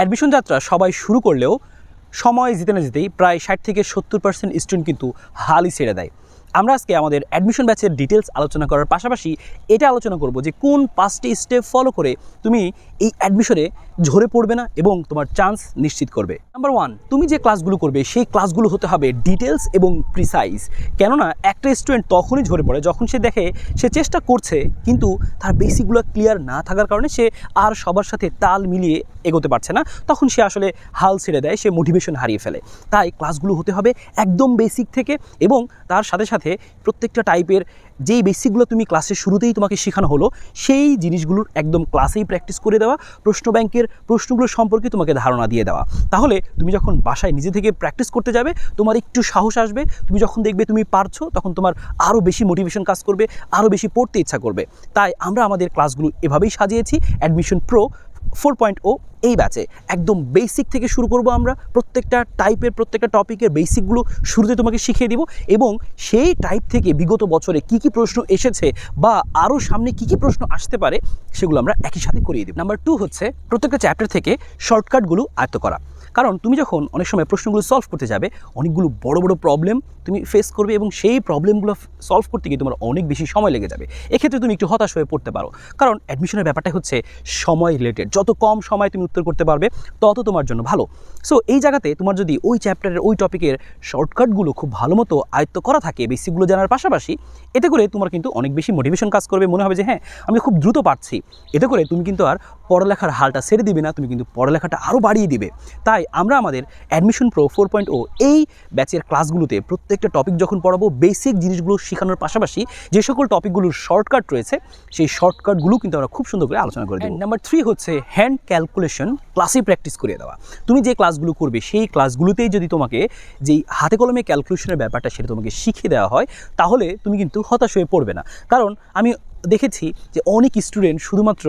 Admission যাত্রা সবাই শুরু করলেও সময় জিতে না জিতেই প্রায় ষাট থেকে সত্তর পার্সেন্ট স্টুডেন্ট কিন্তু হালই ছেড়ে দেয়। আমরা আজকে আমাদের অ্যাডমিশন ব্যাচের ডিটেলস আলোচনা করার পাশাপাশি এটা আলোচনা করব যে কোন পাঁচটি স্টেপ ফলো করে তুমি এই অ্যাডমিশনে ঝরে পড়বে না এবং তোমার চান্স নিশ্চিত করবে। নাম্বার ওয়ান তুমি যে ক্লাসগুলো করবে, সেই ক্লাসগুলো হতে হবে ডিটেলস এবং প্রিসাইজ কেননা একটা স্টুডেন্ট তখনই ঝরে পড়ে যখন সে দেখে সে চেষ্টা করছে, কিন্তু তার বেসিকগুলো ক্লিয়ার না থাকার কারণে সে আর সবার সাথে তাল মিলিয়ে এগোতে পারছে না। তখন সে আসলে হাল ছেড়ে দেয়, সে মোটিভেশন হারিয়ে ফেলে। তাই ক্লাসগুলো হতে হবে একদম বেসিক থেকে এবং তার সাথে সাথে প্রত্যেকটা টাইপের যেই বেসিকগুলো তুমি ক্লাসের শুরুতেই তোমাকে শেখানো হলো, সেই জিনিসগুলোর একদম ক্লাসেই প্র্যাকটিস করে দেওয়া, প্রশ্ন ব্যাংকের প্রশ্নগুলো সম্পর্কে তোমাকে ধারণা দিয়ে দেওয়া। তাহলে তুমি যখন বাসায় নিজে থেকে প্র্যাকটিস করতে যাবে, তোমার একটু সাহস আসবে, তুমি যখন দেখবে তুমি পারছ, তখন তোমার আরও বেশি মোটিভেশন কাজ করবে আরও বেশি পড়তে ইচ্ছা করবে। তাই আমরা আমাদের ক্লাসগুলো এভাবেই সাজিয়েছি admission pro four point o এই ব্যাচে একদম বেসিক থেকে শুরু করব আমরা। প্রত্যেকটা টাইপের প্রত্যেকটা টপিকের বেসিকগুলো শুরুতে তোমাকে শিখিয়ে দিব এবং সেই টাইপ থেকে বিগত বছরে কি কি প্রশ্ন এসেছে বা আরও সামনে কি কি প্রশ্ন আসতে পারে, সেগুলো আমরা একই সাথে করিয়ে দিব। নাম্বার টু হচ্ছে প্রত্যেকটা চ্যাপ্টার থেকে শর্টকাটগুলো আয়ত্ত করা। কারণ তুমি যখন অনেক সময় প্রশ্নগুলো সলভ করতে যাবে, অনেকগুলো বড় বড় প্রবলেম তুমি ফেস করবে এবং সেই প্রবলেমগুলো সলভ করতে গিয়ে তোমার অনেক বেশি সময় লেগে যাবে। এক্ষেত্রে তুমি একটু হতাশ হয়ে পড়তে পারো। কারণ অ্যাডমিশনের ব্যাপারটা হচ্ছে সময় রিলেটেড যত কম সময় তুমি উত্তর করতে পারবে, তত তোমার জন্য ভালো। সো এই জায়গাতে তোমার যদি ওই চ্যাপ্টারের ওই টপিকের শর্টকাটগুলো খুব ভালো মতো আয়ত্ত করা থাকে বেসিকগুলো জানার পাশাপাশি, এতে করে তোমার কিন্তু অনেক বেশি মোটিভেশন কাজ করবে। মনে হবে যে হ্যাঁ আমি খুব দ্রুত পারছি। এতে করে তুমি কিন্তু আর পড়ালেখার হালটা ছেড়ে দিবে না, তুমি কিন্তু পড়ালেখাটা আরও বাড়িয়ে দিবে। তাই আমরা আমাদের admission pro four point o এই ব্যাচের ক্লাসগুলোতে প্রত্যেকটা টপিক যখন পড়াবো বেসিক জিনিসগুলো শেখানোর পাশাপাশি যে সকল টপিকগুলোর শর্টকাট রয়েছে সেই শর্টকাটগুলো কিন্তু আমরা খুব সুন্দর করে আলোচনা করে দিই নাম্বার থ্রি হচ্ছে হ্যান্ড ক্যালকুলেশন ক্লাসেই প্র্যাকটিস করিয়ে দেওয়া। তুমি যে ক্লাসগুলো করবে সেই ক্লাসগুলোতেই যদি তোমাকে যেই হাতে কলমে ক্যালকুলেশনের ব্যাপারটা সেটা তোমাকে শিখিয়ে দেওয়া হয় তাহলে তুমি কিন্তু হতাশ হয়ে পড়বে না। কারণ আমি দেখেছি যে অনেক স্টুডেন্ট শুধুমাত্র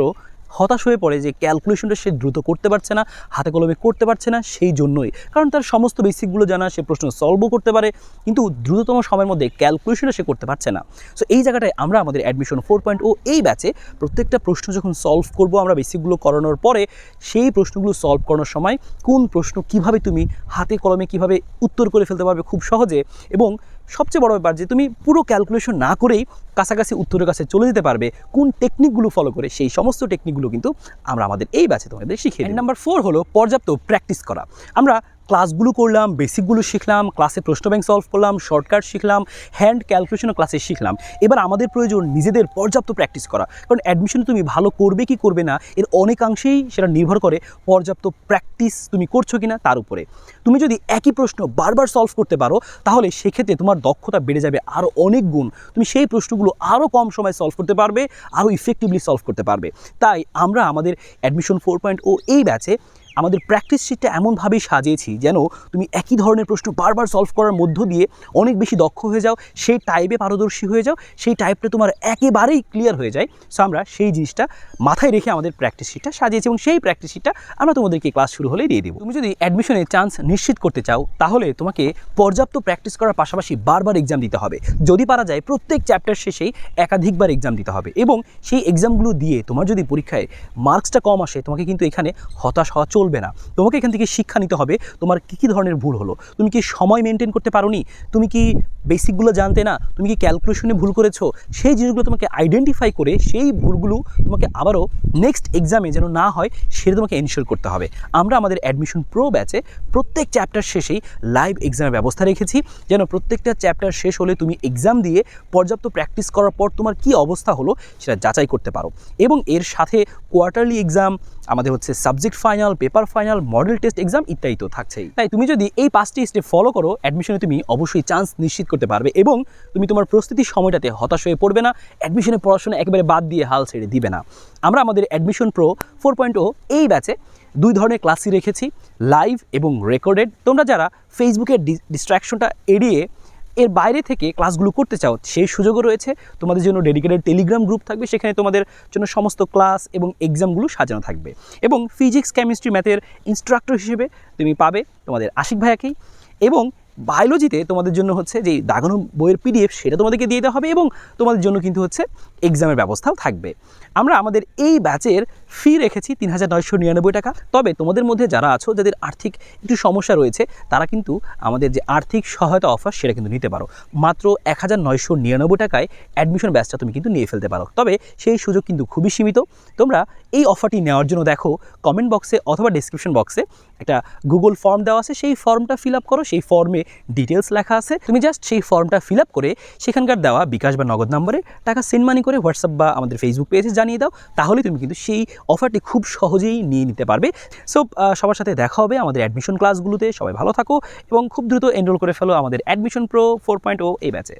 হতাশ হয়ে পড়ে যে ক্যালকুলেশনটা সে দ্রুত করতে পারছে না, হাতে কলমে করতে পারছে না, সেই জন্যই। কারণ তার সমস্ত বেসিকগুলো জানা, সে প্রশ্ন সলভও করতে পারে, কিন্তু দ্রুততম সময়ের মধ্যে ক্যালকুলেশনটা সে করতে পারছে না। সো এই জায়গাটায় আমরা আমাদের অ্যাডমিশন ফোর পয়েন্ট ও এই ব্যাচে প্রত্যেকটা প্রশ্ন যখন সলভ করব আমরা বেসিকগুলো করানোর পরে, সেই প্রশ্নগুলো সলভ করানোর সময় কোন প্রশ্ন কীভাবে তুমি হাতে কলমে কীভাবে উত্তর করে ফেলতে পারবে খুব সহজে এবং সবচেয়ে বড় ব্যাপার যে তুমি পুরো ক্যালকুলেশন না করেই কাছাকাছি উত্তরের কাছে চলে যেতে পারবে কোন টেকনিকগুলো ফলো করে সেই সমস্ত টেকনিকগুলো কিন্তু আমরা আমাদের এই ব্যাচে তোমাদের শিখিয়ে নাম্বার ফোর হলো পর্যাপ্ত প্র্যাকটিস করা। আমরা ক্লাসগুলো করলাম বেসিকগুলো শিখলাম ক্লাসে প্রশ্ন ব্যাংক সলভ করলাম শর্টকাট শিখলাম হ্যান্ড ক্যালকুলেশনও ক্লাসে শিখলাম। এবার আমাদের প্রয়োজন নিজেদের পর্যাপ্ত প্র্যাকটিস করা। কারণ অ্যাডমিশন তুমি ভালো করবে কি করবে না, এর অনেকাংশেই সেটা নির্ভর করে পর্যাপ্ত প্র্যাকটিস তুমি করছ কি না তার উপরে। তুমি যদি একই প্রশ্ন বারবার সলভ করতে পারো, তাহলে সেক্ষেত্রে তোমার দক্ষতা বেড়ে যাবে আরও অনেক গুণ। তুমি সেই প্রশ্নগুলো আরও কম সময় সলভ করতে পারবে আরও ইফেক্টিভলি সলভ করতে পারবে। তাই আমরা আমাদের অ্যাডমিশন ফোর পয়েন্ট ও এই ব্যাচে আমাদের প্র্যাকটিস শিটটা এমনভাবেই সাজিয়েছি যেন তুমি একই ধরনের প্রশ্ন বারবার সলভ করার মধ্য দিয়ে অনেক বেশি দক্ষ হয়ে যাও, সেই টাইপে পারদর্শী হয়ে যাও, সেই টাইপটা তোমার একেবারেই ক্লিয়ার হয়ে যায়। সো আমরা সেই জিনিসটা মাথায় রেখে আমাদের প্র্যাকটিস শিটটা সাজিয়েছি এবং সেই প্র্যাকটিস শিটটা আমরা তোমাদেরকে ক্লাস শুরু হলেই দিয়ে দেবো। তুমি যদি অ্যাডমিশনের চান্স নিশ্চিত করতে চাও, তাহলে তোমাকে পর্যাপ্ত প্র্যাকটিস করার পাশাপাশি বারবার এক্সাম দিতে হবে। যদি পারা যায়, প্রত্যেক চ্যাপ্টার শেষেই একাধিকবার এক্সাম দিতে হবে এবং সেই এক্সামগুলো দিয়ে তোমার যদি পরীক্ষায় মার্কসটা কম আসে, তোমাকে কিন্তু এখানে হতাশ হওয়া চলবে না। তোমাকে এখান থেকে শিক্ষা নিতে হবে, তোমার কী কী ধরনের ভুল হলো? তুমি কি সময় মেনটেন করতে পারো তুমি কি বেসিকগুলো জানতে না তুমি কি ক্যালকুলেশনে ভুল করেছ? সেই জিনিসগুলো তোমাকে আইডেন্টিফাই করে সেই ভুলগুলো তোমাকে আবারও নেক্সট এক্সামে যেন না হয়, সেটা তোমাকে এনশিওর করতে হবে। আমরা আমাদের অ্যাডমিশন প্রো ব্যাচে প্রত্যেক চ্যাপ্টার শেষেই লাইভ এক্সামের ব্যবস্থা রেখেছি। যেন প্রত্যেকটা চ্যাপ্টার শেষ হলে তুমি এক্সাম দিয়ে পর্যাপ্ত প্র্যাকটিস করার পর তোমার কি অবস্থা হলো, সেটা যাচাই করতে পারো। এবং এর সাথে কোয়ার্টারলি এক্সাম আমাদের হচ্ছে subject final paper final model test exam ইত্যাদি তো থাকছেই। তাই তুমি যদি এই পাঁচটি স্টেপ ফলো করো অ্যাডমিশনে তুমি অবশ্যই চান্স নিশ্চিত করতে পারবে এবং তুমি তোমার প্রস্তুতির সময়টাতে হতাশ হয়ে পড়বে না অ্যাডমিশনে পড়াশোনা একেবারে বাদ দিয়ে হাল ছেড়ে দিবে না। আমরা আমাদের admission pro four point o এই ব্যাচে দুই ধরনের ক্লাসই রেখেছি লাইভ এবং রেকর্ডেড তোমরা যারা ফেসবুকের ডিস্ট্র্যাকশনটা এড়িয়ে এর বাইরে থেকে ক্লাসগুলো করতে চাও, সেই সুযোগও রয়েছে। তোমাদের জন্য ডেডিকেটেড টেলিগ্রাম গ্রুপ থাকবে, সেখানে তোমাদের জন্য সমস্ত ক্লাস এবং এক্সামগুলো সাজানো থাকবে। এবং ফিজিক্স কেমিস্ট্রি ম্যাথের ইনস্ট্রাক্টর হিসেবে তুমি পাবে তোমাদের আশিক ভাইয়াকেই। এবং বায়োলজিতে তোমাদের জন্য হচ্ছে যে দাগানো বইয়ের পিডিএফ সেটা তোমাদেরকে দিয়ে দেওয়া হবে এবং তোমাদের জন্য কিন্তু হচ্ছে এক্সামের ব্যবস্থাও থাকবে। আমরা আমাদের এই ব্যাচের ফি রেখেছি তিন হাজার নয়শো নিরানব্বই টাকা। তবে তোমাদের মধ্যে যারা আছো, যাদের আর্থিক একটু সমস্যা রয়েছে, তারা কিন্তু আমাদের যে আর্থিক সহায়তা অফার সেটা কিন্তু নিতে পারো। মাত্র এক হাজার নয়শো নিরানব্বই টাকায় অ্যাডমিশন ব্যাচটা তুমি কিন্তু নিয়ে ফেলতে পারো। তবে সেই সুযোগ কিন্তু খুবই সীমিত। তোমরা এই অফারটি নেওয়ার জন্য দেখো কমেন্ট বক্সে অথবা ডিসক্রিপশন বক্সে একটা গুগল ফর্ম দেওয়া আছে, সেই ফর্মটা ফিল আপ করো, সেই ফর্মে ডিটেলস লেখা আছে। তুমি জাস্ট সেই ফর্মটা ফিল আপ করে সেখানকার দেওয়া বিকাশ বা নগদ নম্বরে টাকা সেন্ড মানি করে হোয়াটসঅ্যাপ বা আমাদের ফেসবুক পেজে জানিয়ে দাও, তাহলে তুমি কিন্তু সেই অফারটি খুব সহজেই নিয়ে নিতে পারবে। সো সবার সাথে দেখা হবে আমাদের অ্যাডমিশন ক্লাসগুলোতে সবাই ভালো থাকো এবং খুব দ্রুত এনরোল করে ফেলো আমাদের admission pro four point o এই ব্যাচে